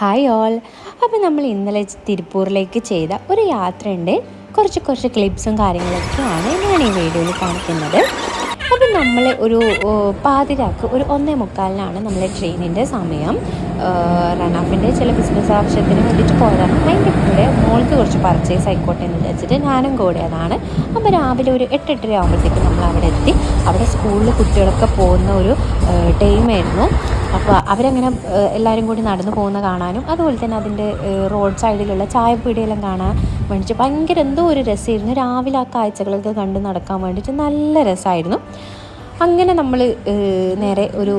Hi all അപ്പോൾ നമ്മൾ ഇന്നലെ തിരുപ്പൂരിലേക്ക് ചെയ്ത ഒരു യാത്രയുണ്ട്. കുറച്ച് കുറച്ച് ക്ലിപ്സും കാര്യങ്ങളൊക്കെയാണ് ഞാൻ ഈ വീഡിയോയിൽ കാണിക്കുന്നത്. അപ്പം നമ്മൾ ഒരു പാതിരാക്ക് ഒരു ഒന്നേ മുക്കാലിനാണ് നമ്മളെ ട്രെയിനിന്റെ സമയം. റണാഫിന്റെ ചില ബിസിനസ് ആവശ്യത്തിന് വേണ്ടിയിട്ട് പോയതാണ്. അതിന്റെ കൂടെ മോൾക്ക് കുറച്ച് പർച്ചേസ് ആയിക്കോട്ടെ എന്ന് വിചാരിച്ചിട്ട് ഞാനും കൂടിയതാണ്. അപ്പോൾ രാവിലെ ഒരു എട്ടെട്ടര ആകുമ്പോഴത്തേക്കും നമ്മൾ അവിടെ എത്തി. അവിടെ സ്കൂളിൽ കുട്ടികളൊക്കെ പോകുന്ന ഒരു ടൈമായിരുന്നു അപ്പോൾ അവരങ്ങനെ എല്ലാവരും കൂടി നടന്നു പോകുന്ന കാണാനും അതുപോലെ തന്നെ അതിന്റെ റോഡ് സൈഡിലുള്ള ചായപ്പീടിയെല്ലാം കാണാൻ വേണ്ടിയിട്ട് ഭയങ്കര എന്തോ ഒരു രസമായിരുന്നു. രാവിലെ ആ കാഴ്ചകളൊക്കെ കണ്ട് നടക്കാൻ വേണ്ടിയിട്ട് നല്ല രസമായിരുന്നു. അങ്ങനെ നമ്മൾ നേരെ ഒരു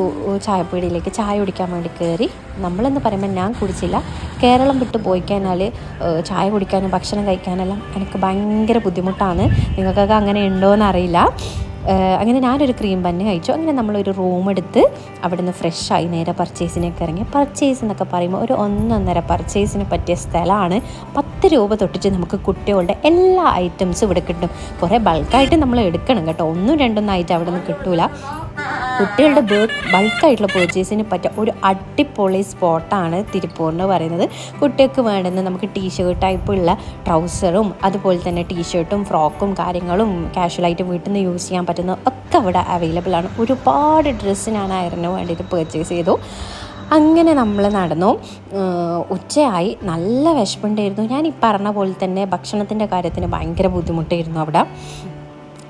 ചായപ്പീടിയിലേക്ക് ചായ കുടിക്കാൻ വേണ്ടി കയറി നമ്മളെന്ന് പറയുമ്പോൾ ഞാൻ കുടിച്ചില്ല. കേരളം വിട്ട് പോയി കഴിഞ്ഞാൽ ചായ കുടിക്കാനും ഭക്ഷണം കഴിക്കാനെല്ലാം എനിക്ക് ഭയങ്കര ബുദ്ധിമുട്ടാണ്. നിങ്ങൾക്കൊക്കെ അങ്ങനെ ഉണ്ടോയെന്ന് അറിയില്ല അങ്ങനെ ഞാനൊരു ക്രീം ബന്ന് കഴിച്ചു. അങ്ങനെ നമ്മളൊരു റൂം എടുത്ത് അവിടുന്ന് ഫ്രഷായി നേരെ പർച്ചേസിനൊക്കെ ഇറങ്ങി. പർച്ചേസ് എന്നൊക്കെ പറയുമ്പോൾ ഒരു ഒന്നൊന്നര പർച്ചേസിന് പറ്റിയ സ്ഥലമാണ് പത്ത് രൂപ തൊട്ടിട്ട് നമുക്ക് കുട്ടികളുടെ എല്ലാ ഐറ്റംസും ഇവിടെ കിട്ടും. കുറേ ബൾക്കായിട്ട് നമ്മൾ എടുക്കണം കേട്ടോ. ഒന്നും രണ്ടൊന്നും ആയിട്ട് അവിടെ നിന്ന് കിട്ടൂല. കുട്ടികളുടെ ബൾക്കായിട്ടുള്ള പേർച്ചേസിന് പറ്റിയ ഒരു അടിപൊളി സ്പോട്ടാണ് തിരുപ്പൂർ എന്ന് പറയുന്നത്. കുട്ടികൾക്ക് വേണ്ടുന്ന നമുക്ക് ടീഷർട്ട് ടൈപ്പുള്ള ട്രൗസറും അതുപോലെ തന്നെ ടീഷർട്ടും ഫ്രോക്കും കാര്യങ്ങളും കാഷ്വലായിട്ട് വീട്ടിൽ നിന്ന് യൂസ് ചെയ്യാൻ പറ്റുന്ന ഒക്കെ അവിടെ അവൈലബിൾ ആണ്. ഒരുപാട് ഡ്രസ്സ് ഡ്രസ്സിനാണ് അയറിന് വേണ്ടിയിട്ട് പേർച്ചേസ് ചെയ്തു. അങ്ങനെ നമ്മൾ നടന്നു. ഉച്ചയായി. നല്ല വിശപ്പുണ്ടായിരുന്നു. ഞാൻ ഈ പറഞ്ഞ പോലെ തന്നെ ഭക്ഷണത്തിന്റെ കാര്യത്തിന് ഭയങ്കര ബുദ്ധിമുട്ടായിരുന്നു അവിടെ.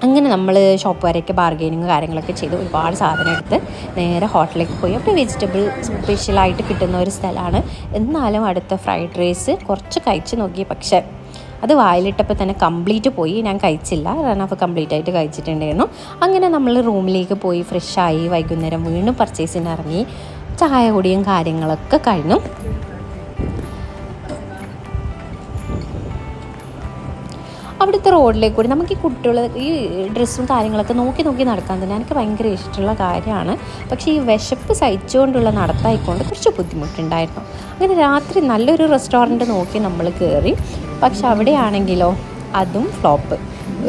അങ്ങനെ നമ്മൾ ഷോപ്പ് വരെയൊക്കെ ബാർഗെയിനിങ് കാര്യങ്ങളൊക്കെ ചെയ്ത് ഒരുപാട് സാധനം എടുത്ത് നേരെ ഹോട്ടലിലേക്ക് പോയി. അവിടെ വെജിറ്റബിൾ സ്പെഷ്യലായിട്ട് കിട്ടുന്ന ഒരു സ്ഥലമാണ് എന്നാലും അടുത്ത ഫ്രൈഡ് റൈസ് കുറച്ച് കഴിച്ച് നോക്കി. പക്ഷേ അത് വായിലിട്ടപ്പോൾ തന്നെ കംപ്ലീറ്റ് പോയി. ഞാൻ കഴിച്ചില്ല. റൺ ഓഫ് കംപ്ലീറ്റ് ആയിട്ട് കഴിച്ചിട്ടുണ്ടായിരുന്നു. അങ്ങനെ നമ്മൾ റൂമിലേക്ക് പോയി ഫ്രഷായി വൈകുന്നേരം വീണ്ടും പർച്ചേസിന് ഇറങ്ങി. ചായ കൂടിയും കാര്യങ്ങളൊക്കെ കഴിഞ്ഞു. അവിടുത്തെ റോഡിലേക്ക് കൂടി നമുക്ക് ഈ കുട്ടികൾ ഈ ഡ്രസ്സും കാര്യങ്ങളൊക്കെ നോക്കി നോക്കി നടക്കാൻ തന്നെ എനിക്ക് ഭയങ്കര ഇഷ്ടമുള്ള കാര്യമാണ്. പക്ഷേ ഈ വിശപ്പ് സഹിച്ചുകൊണ്ടുള്ള നടത്തായിക്കൊണ്ട് കുറച്ച് ബുദ്ധിമുട്ടുണ്ടായിരുന്നു. അങ്ങനെ രാത്രി നല്ലൊരു റെസ്റ്റോറന്റ് നോക്കി നമ്മൾ കയറി പക്ഷെ അവിടെയാണെങ്കിലോ അതും ഫ്ലോപ്പ്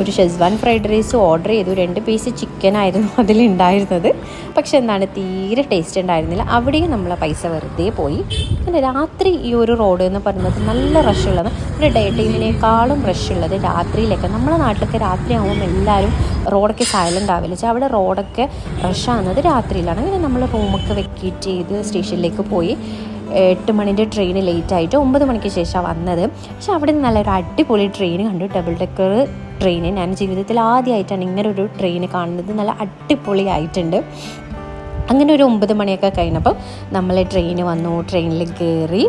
ഒരു ഷെസ്വാൻ ഫ്രൈഡ് റൈസ് ഓർഡർ ചെയ്തു. രണ്ട് പീസ് ചിക്കൻ ആയിരുന്നു അതിലുണ്ടായിരുന്നത്. പക്ഷെ എന്താണ് തീരെ ടേസ്റ്റ് ഉണ്ടായിരുന്നില്ല. അവിടെയും നമ്മളെ പൈസ വെറുതെ പോയി. പിന്നെ രാത്രി ഈ ഒരു റോഡ് എന്ന് പറയുന്നത് നല്ല റഷ് ഉള്ളത് ഒരു ഡേ ടൈമിനേക്കാളും റഷ് ഉള്ളത് രാത്രിയിലൊക്കെ. നമ്മുടെ നാട്ടിലൊക്കെ രാത്രിയാകുമ്പോൾ എല്ലാവരും റോഡൊക്കെ സൈലന്റ് ആവില്ല? വെച്ചാൽ അവിടെ റോഡൊക്കെ റഷ് ആകുന്നത് രാത്രിയിലാണ്. അങ്ങനെ നമ്മൾ റൂമൊക്കെ വെക്കേറ്റ് ചെയ്ത് സ്റ്റേഷനിലേക്ക് പോയി. എട്ട് മണിന്റെ ട്രെയിൻ ലേറ്റ് ആയിട്ട് ഒമ്പത് മണിക്ക് ശേഷമാണ് വന്നത്. പക്ഷെ അവിടെ നിന്ന് നല്ലൊരു അടിപൊളി ട്രെയിൻ കണ്ടു. ഡബിൾ ഡെക്കർ ട്രെയിൻ ഞാൻ ജീവിതത്തിൽ ആദ്യമായിട്ടാണ് ഇങ്ങനെ ഒരു ട്രെയിൻ കാണുന്നത്. നല്ല അടിപൊളിയായിട്ടുണ്ട്. അങ്ങനെ ഒരു ഒമ്പത് മണിയൊക്കെ കഴിഞ്ഞപ്പോൾ നമ്മൾ ട്രെയിൻ വന്നു. ട്രെയിനിൽ കയറി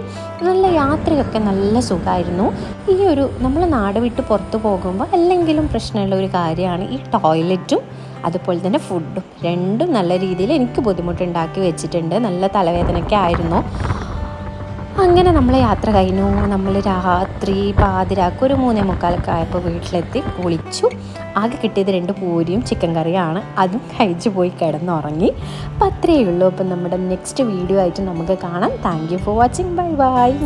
നല്ല യാത്രയൊക്കെ നല്ല സുഖമായിരുന്നു ഈ ഒരു നമ്മൾ നാട് വിട്ട് പുറത്ത് പോകുമ്പോൾ അല്ലെങ്കിലും പ്രശ്നമുള്ള ഒരു കാര്യമാണ് ഈ ടോയ്ലറ്റും അതുപോലെ തന്നെ ഫുഡും രണ്ടും നല്ല രീതിയിൽ എനിക്ക് ബുദ്ധിമുട്ടുണ്ടാക്കി വെച്ചിട്ടുണ്ട്. നല്ല തലവേദനയൊക്കെ ആയിരുന്നു. അങ്ങനെ നമ്മൾ യാത്ര കഴിഞ്ഞു. നമ്മൾ രാത്രി പാതിരാക്ക് ഒരു മൂന്നേ മുക്കാലൊക്കെ ആയപ്പോൾ വീട്ടിലെത്തി കുളിച്ചു. ആകെ കിട്ടിയത് രണ്ട് പൂരിയും ചിക്കൻ കറിയാണ്. അതും കഴിച്ചു പോയി കിടന്നുറങ്ങി. അപ്പം അത്രയേ ഉള്ളൂ. അപ്പം നമ്മുടെ നെക്സ്റ്റ് വീഡിയോ ആയിട്ട് നമുക്ക് കാണാം. Thank for watching bye bye